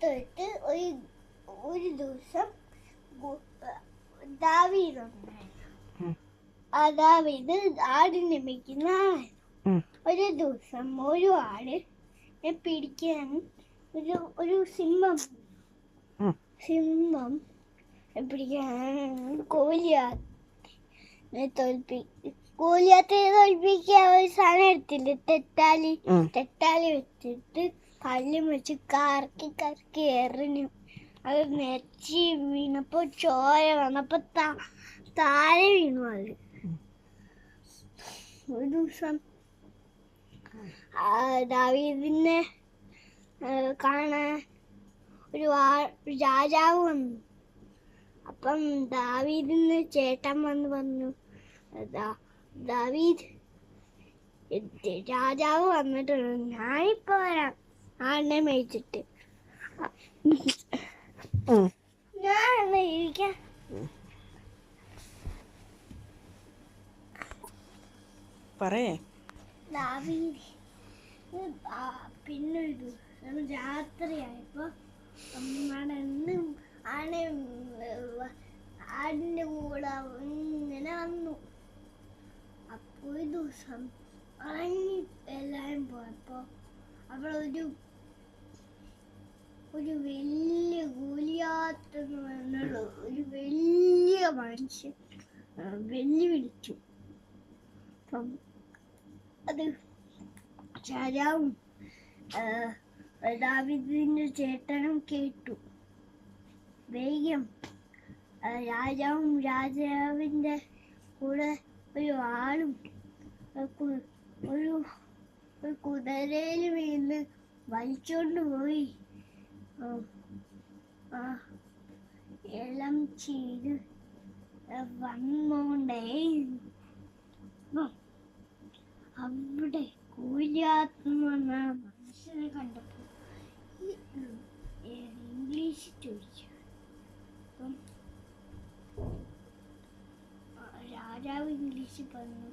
തൊട്ട് ഒരു ഒരു ദിവസം ഗു- ആടിന് ആ ദാവീദ് ആടിനെ മേയ്ക്കുന്ന ഒരു ദിവസം ഒരു ആട് പിടിക്കാൻ ഒരു ഒരു സിംഹം സിംഹം പിടിക്കാൻ കോലിയാത്തിനെ തോൽപ്പി കോലിയാത്തിനെ തോൽപ്പിക്കാൻ ഒരു സാധനം എടുത്തില്ലേ തെറ്റാലി. തെറ്റാലി വെച്ചിട്ട് കല്ലും വെച്ച് കറക്കി കറക്കി എറിഞ്ഞു അത് നെച്ചി വീണപ്പോ ചോര വന്നപ്പോ താ- താഴെ വീണു അത്. ഒരു ദിവസം ദാവീദിനെ കാണാൻ ഒരു രാജാവ് വന്നു. അപ്പം ദാവീദിന് ചേട്ടൻ വന്ന് പറഞ്ഞു ദാവീദ് രാജാവ് വന്നിട്ടുണ്ട്. ഞാനിപ്പോ വരാം. ആടിനെ മേടിച്ചിട്ട്. എന്നാ പറയേ. പിന്നെ പിന്നൊരു ദിവസം രാത്രിയായപ്പോ നടന്ന് ആനെ ആടിന്റെ കൂടെ ഇങ്ങനെ വന്നു. അപ്പൊ ഒരു ദിവസം ഉറങ്ങി എല്ലാരും പോയപ്പോ അവിടെ ഒരു വലിയ വലിയ ഗോലിയാത്തെന്ന് പറഞ്ഞുള്ള ഒരു വലിയ മനുഷ്യൻ വെല്ലുവിളിച്ചു. അപ്പം അത് രാജാവും ദാവിദിന്റെ ചേട്ടനും കേട്ടു. വേഗം രാജാവും രാജാവിന്റെ കൂടെ ഒരു ആളും ഒരു കുതിരയിൽ വീണ് വലിച്ചോണ്ട് പോയി. എല്ലാം ചെയ്ത് വന്നോണ്ടേ. അവിടെ മനുഷ്യനെ ഉം, ഇംഗ്ലീഷ് ചോദിച്ചു. രാജാവ് ഇംഗ്ലീഷിൽ പറഞ്ഞു.